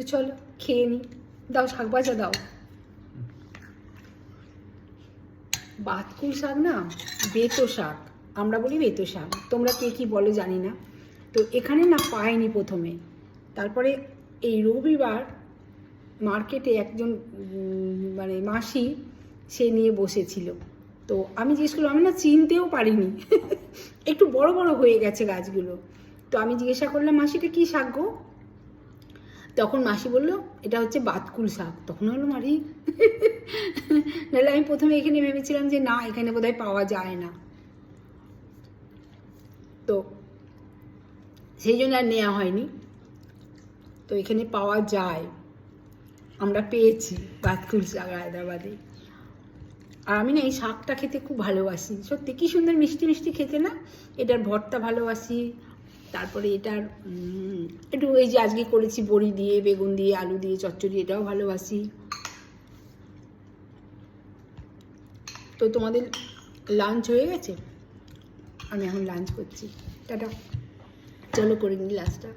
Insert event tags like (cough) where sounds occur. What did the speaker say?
তো চলো, খেয়ে নি। দাও শাক ভাজা, দাও। বাতকুল শাক না, বেতো শাক। আমরা বলি বেতো শাক। তোমরা কে কি বলো জানি না। তো এখানে না পাইনি প্রথমে। তারপরে এই রবিবার মার্কেটে একজন মানে মাসি, সে নিয়ে বসেছিল। তো আমি জিজ্ঞেস করলাম, আমি না চিনতেও পারিনি। (laughs) একটু বড় বড় হয়ে গেছে গাছগুলো। তো আমি জিজ্ঞাসা করলাম মাসিটা কী শাক গো? তখন মাসি বলল, এটা হচ্ছে বাতকুল শাক। তখন হলো মারি। নাহলে আমি প্রথমে এখানে ভেবেছিলাম যে, না, এখানে বোধহয় পাওয়া যায় না। তো সেই জন্য আর নেওয়া হয়নি। তো এখানে পাওয়া যায়। আমরা পেয়েছি বাতকুল শাক হায়দ্রাবাদে। আর আমি না এই শাকটা খেতে খুব ভালোবাসি। সত্যি, কি সুন্দর মিষ্টি মিষ্টি খেতে না? এটার ভর্তা ভালোবাসি। তারপরে এটার একটু এই যে আজকে করেছি বড়ি দিয়ে, বেগুন দিয়ে, আলু দিয়ে, চচ্চড়ি, এটাও ভালোবাসি। তো তোমাদের লাঞ্চ হয়ে গেছে? আমি এখন লাঞ্চ করছি। টাটা। চলো করে নিই লাঞ্চটা